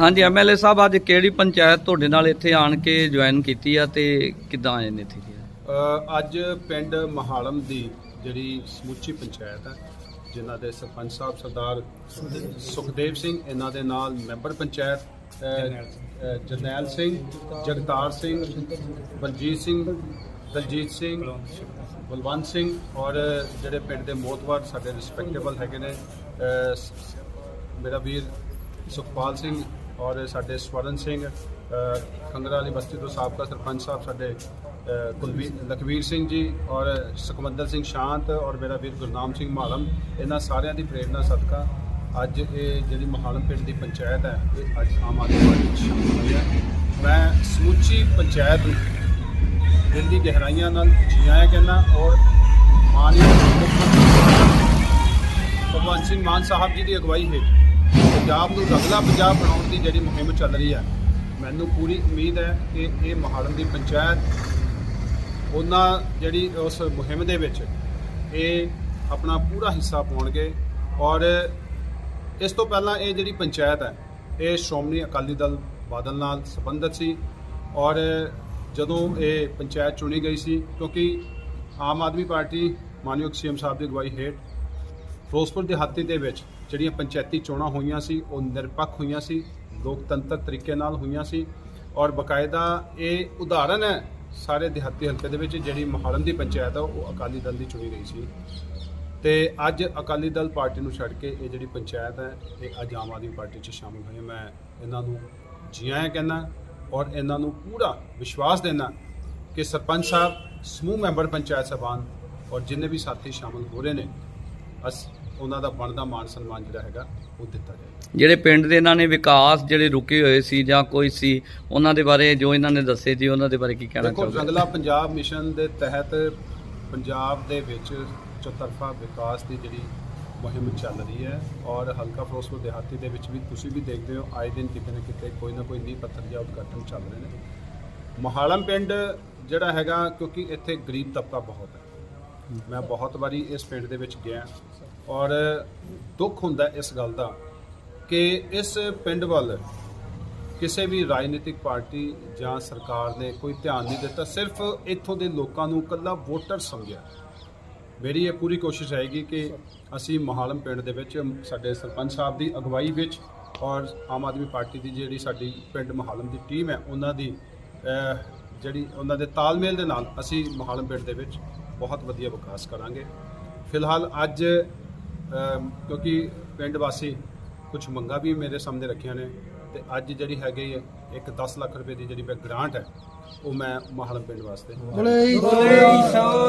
ਹਾਂਜੀ ਐਮਐਲਏ ਸਾਹਿਬ ਅੱਜ ਕਿਹੜੀ ਪੰਚਾਇਤ ਤੁਹਾਡੇ ਨਾਲ ਇੱਥੇ ਆਣ ਕੇ ਜੁਆਇਨ ਕੀਤੀ ਆ ਤੇ ਕਿੱਦਾਂ ਆਏ ਨੇ ਇੱਥੇ? ਅ, ਅੱਜ ਪਿੰਡ ਮਹਾਲਮ ਦੀ ਜਿਹੜੀ ਸਮੁੱਚੀ ਪੰਚਾਇਤ ਹੈ ਜਿਨ੍ਹਾਂ ਦੇ ਸਰਪੰਚ ਸਾਹਿਬ ਸਰਦਾਰ ਸੁਖਦੇਵ ਸਿੰਘ ਇਹਨਾਂ ਦੇ ਨਾਲ ਮੈਂਬਰ ਪੰਚਾਇਤ ਅ, ਅ, ਜਰਨੈਲ ਸਿੰਘ ਜਗਤਾਰ ਸਿੰਘ ਬਲਜੀਤ ਸਿੰਘ ਦਲਜੀਤ ਸਿੰਘ ਬਲਵੰਤ ਸਿੰਘ ਔਰ ਜਿਹੜੇ ਪਿੰਡ ਦੇ ਮੋਤਵਾਰ ਸਾਡੇ ਰਿਸਪੈਕਟੇਬਲ ਹੈਗੇ ਨੇ ਅ, ਸ- ਮੇਰਾ ਵੀਰ ਸੁਖਪਾਲ ਸਿੰਘ ਔਰ ਸਾਡੇ ਸਵਰਨ ਸਿੰਘ ਅ, ਖੰਗਰਾ ਵਾਲੀ ਬਸਤੀ ਤੋਂ ਸਾਬਕਾ ਸਰਪੰਚ ਸਾਹਿਬ ਸਾਡੇ ਕੁਲਵੀਰ ਲਖਵੀਰ ਸਿੰਘ ਜੀ ਔਰ ਸੁਖਮੰਦਰ ਸਿੰਘ ਸ਼ਾਂਤ ਔਰ ਮੇਰਾ ਵੀਰ ਗੁਰਨਾਮ ਸਿੰਘ ਮਾਲਮ ਇਹਨਾਂ ਸਾਰਿਆਂ ਦੀ ਪ੍ਰੇਰਣਾ ਸਦਕਾ ਅੱਜ ਇਹ ਜਿਹੜੀ ਮਹਾਲਮ ਪਿੰਡ ਦੀ ਪੰਚਾਇਤ ਹੈ ਇਹ ਅੱਜ ਆਮ ਆਦਮੀ ਪਾਰਟੀ ਵਿੱਚ ਸ਼ਾਮਲ ਹੋਈ ਹੈ। ਮੈਂ ਸਮੁੱਚੀ ਪੰਚਾਇਤ ਨੂੰ ਦਿਲ ਦੀ ਗਹਿਰਾਈਆਂ ਨਾਲ ਜੀ ਆਇਆਂ ਕਹਿੰਦਾ ਔਰ ਮਾਨਯੋਗ ਭਗਵੰਤ ਸਿੰਘ ਮਾਨ ਸਾਹਿਬ ਜੀ ਦੀ ਅਗਵਾਈ ਹੇਠ ਪੰਜਾਬ ਨੂੰ ਰਗਲਾ ਪੰਜਾਬ ਬਣਾਉਣ ਦੀ ਜਿਹੜੀ ਮੁਹਿੰਮ ਚੱਲ ਰਹੀ ਹੈ, ਮੈਨੂੰ ਪੂਰੀ ਉਮੀਦ ਹੈ ਕਿ ਇਹ ਮਹਾਲਮ ਦੀ ਪੰਚਾਇਤ, ਉਹਨਾਂ ਜਿਹੜੀ ਉਸ ਮੁਹਿੰਮ ਦੇ ਵਿੱਚ ਇਹ ਆਪਣਾ ਪੂਰਾ ਹਿੱਸਾ ਪਾਉਣਗੇ ਔਰ ਇਸ ਤੋਂ ਪਹਿਲਾਂ ਇਹ ਜਿਹੜੀ ਪੰਚਾਇਤ ਹੈ, ਇਹ ਸ਼੍ਰੋਮਣੀ ਅਕਾਲੀ ਦਲ ਬਾਦਲ ਨਾਲ ਸੰਬੰਧਿਤ ਸੀ ਔਰ ਜਦੋਂ ਇਹ ਪੰਚਾਇਤ ਚੁਣੀ ਗਈ ਸੀ, ਕਿਉਂਕਿ ਆਮ ਆਦਮੀ ਪਾਰਟੀ, ਮਾਨਯੋਗ ਸੀਐਮ ਸਾਹਿਬ ਦੀ ਅਗਵਾਈ ਹੇਠ ਫਿਰੋਜ਼ਪੁਰ ਦਿਹਾਤੀ ਦੇ ਵਿੱਚ ਜਿਹੜੀਆਂ ਪੰਚਾਇਤੀ ਚੋਣਾਂ ਹੋਈਆਂ ਸੀ, ਉਹ ਨਿਰਪੱਖ ਹੋਈਆਂ ਸੀ, ਲੋਕਤੰਤਰ ਤਰੀਕੇ ਨਾਲ ਹੋਈਆਂ ਸੀ ਔਰ ਬਕਾਇਦਾ ਇਹ ਉਦਾਹਰਨ ਹੈ ਸਾਰੇ ਦਿਹਾਤੀ ਹਲਕੇ ਦੇ ਵਿੱਚ ਜਿਹੜੀ ਮਹਾਲਮ ਦੀ ਪੰਚਾਇਤ ਹੈ ਉਹ ਅਕਾਲੀ ਦਲ ਦੀ ਚੁਣੀ ਗਈ ਸੀ। ਤੇ ਅੱਜ ਅਕਾਲੀ ਦਲ ਪਾਰਟੀ ਨੂੰ ਛੱਡ ਕੇ ਇਹ ਜਿਹੜੀ ਪੰਚਾਇਤ ਹੈ, ਇਹ ਅੱਜ ਆਮ ਆਦਮੀ ਪਾਰਟੀ 'ਚ ਸ਼ਾਮਲ ਹੋਈ ਮੈਂ ਇਹਨਾਂ ਨੂੰ ਜੀ ਆਇਆਂ ਕਹਿੰਦਾ ਔਰ ਇਹਨਾਂ ਨੂੰ ਪੂਰਾ ਵਿਸ਼ਵਾਸ ਦੇਣਾ ਕਿ ਸਰਪੰਚ ਸਾਹਿਬ, ਸਮੂਹ ਮੈਂਬਰ ਪੰਚਾਇਤ ਸਭਾਨ ਔਰ ਜਿੰਨੇ ਵੀ ਸਾਥੀ ਸ਼ਾਮਲ ਹੋ ਰਹੇ ਨੇ, ਅਸ ਉਹਨਾਂ ਦਾ ਬਣਦਾ ਮਾਨ ਸਨਮਾਨ ਜਿਹੜਾ ਹੈਗਾ ਉਹ ਦਿੱਤਾ ਜਾਏਗਾ। ਜਿਹੜੇ ਪਿੰਡ ਦੇ ਇਹਨਾਂ ਨੇ ਵਿਕਾਸ ਜਿਹੜੇ ਰੁਕੇ ਹੋਏ ਸੀ ਜਾਂ ਕੋਈ ਸੀ ਉਹਨਾਂ ਦੇ ਬਾਰੇ ਜੋ ਇਹਨਾਂ ਨੇ ਦੱਸੇ ਜੀ ਉਹਨਾਂ ਦੇ ਬਾਰੇ ਕੀ ਕਹਿਣਾ ਦੇਖੋ ਰੰਗਲਾ ਪੰਜਾਬ ਮਿਸ਼ਨ ਦੇ ਤਹਿਤ ਪੰਜਾਬ ਦੇ ਵਿੱਚ ਚੌਤਰਫਾ ਵਿਕਾਸ ਦੀ ਜਿਹੜੀ ਮੁਹਿੰਮ ਚੱਲ ਰਹੀ ਹੈ ਔਰ ਹਲਕਾ ਫਿਰੋਜ਼ਪੁਰ ਦਿਹਾਤੀ ਦੇ ਵਿੱਚ ਵੀ ਤੁਸੀਂ ਵੀ ਦੇਖਦੇ ਹੋ ਆਏ ਦਿਨ ਕਿਤੇ ਨਾ ਕਿਤੇ ਕੋਈ ਨਾ ਕੋਈ ਨੀਂਹ ਪੱਥਰ ਜਾਂ ਉਦਘਾਟਨ ਚੱਲ ਰਹੇ ਨੇ। ਮਹਾਲਮ ਪਿੰਡ ਜਿਹੜਾ ਹੈਗਾ ਕਿਉਂਕਿ ਇੱਥੇ ਗਰੀਬ ਤਬਕਾ ਬਹੁਤ ਹੈ। ਮੈਂ ਬਹੁਤ ਵਾਰੀ ਇਸ ਪਿੰਡ ਦੇ ਵਿੱਚ ਗਿਆ। ਔਰ ਦੁੱਖ ਹੁੰਦਾ ਇਸ ਗੱਲ ਦਾ ਕਿ ਇਸ ਪਿੰਡ ਵੱਲ ਕਿਸੇ ਵੀ ਰਾਜਨੀਤਿਕ ਪਾਰਟੀ ਜਾਂ ਸਰਕਾਰ ਨੇ ਕੋਈ ਧਿਆਨ ਨਹੀਂ ਦਿੱਤਾ, ਸਿਰਫ ਇੱਥੋਂ ਦੇ ਲੋਕਾਂ ਨੂੰ ਇਕੱਲਾ ਵੋਟਰ ਸਮਝਿਆ। ਮੇਰੀ ਇਹ ਪੂਰੀ ਕੋਸ਼ਿਸ਼ ਰਹੇਗੀ ਕਿ ਅਸੀਂ ਮਹਾਲਮ ਪਿੰਡ ਦੇ ਵਿੱਚ ਸਾਡੇ ਸਰਪੰਚ ਸਾਹਿਬ ਦੀ ਅਗਵਾਈ ਵਿੱਚ ਔਰ ਆਮ ਆਦਮੀ ਪਾਰਟੀ ਦੀ ਜਿਹੜੀ ਸਾਡੀ ਪਿੰਡ ਮਹਾਲਮ ਦੀ ਟੀਮ ਹੈ, ਉਹਨਾਂ ਦੀ ਜਿਹੜੀ ਉਹਨਾਂ ਦੇ ਤਾਲਮੇਲ ਦੇ ਨਾਲ ਅਸੀਂ ਮਹਾਲਮ ਪਿੰਡ ਦੇ ਵਿੱਚ ਬਹੁਤ ਵਧੀਆ ਵਿਕਾਸ ਕਰਾਂਗੇ। ਫਿਲਹਾਲ ਅੱਜ ਕਿਉਂਕਿ ਪਿੰਡ ਵਾਸੀ ਕੁਝ ਮੰਗਾਂ ਵੀ ਮੇਰੇ ਸਾਹਮਣੇ ਰੱਖੀਆਂ ਨੇ ਤੇ ਅੱਜ ਜਿਹੜੀ ਹੈਗੀ ਹੈ ਇੱਕ 10 ਲੱਖ ਰੁਪਏ ਦੀ ਜਿਹੜੀ ਮੈਂ ਗ੍ਰਾਂਟ ਹੈ ਉਹ ਮੈਂ ਮਹਾਲਮ ਪਿੰਡ ਵਾਸਤੇ ਬੋਲੇ ਸੋ ਨਿਹਾਲ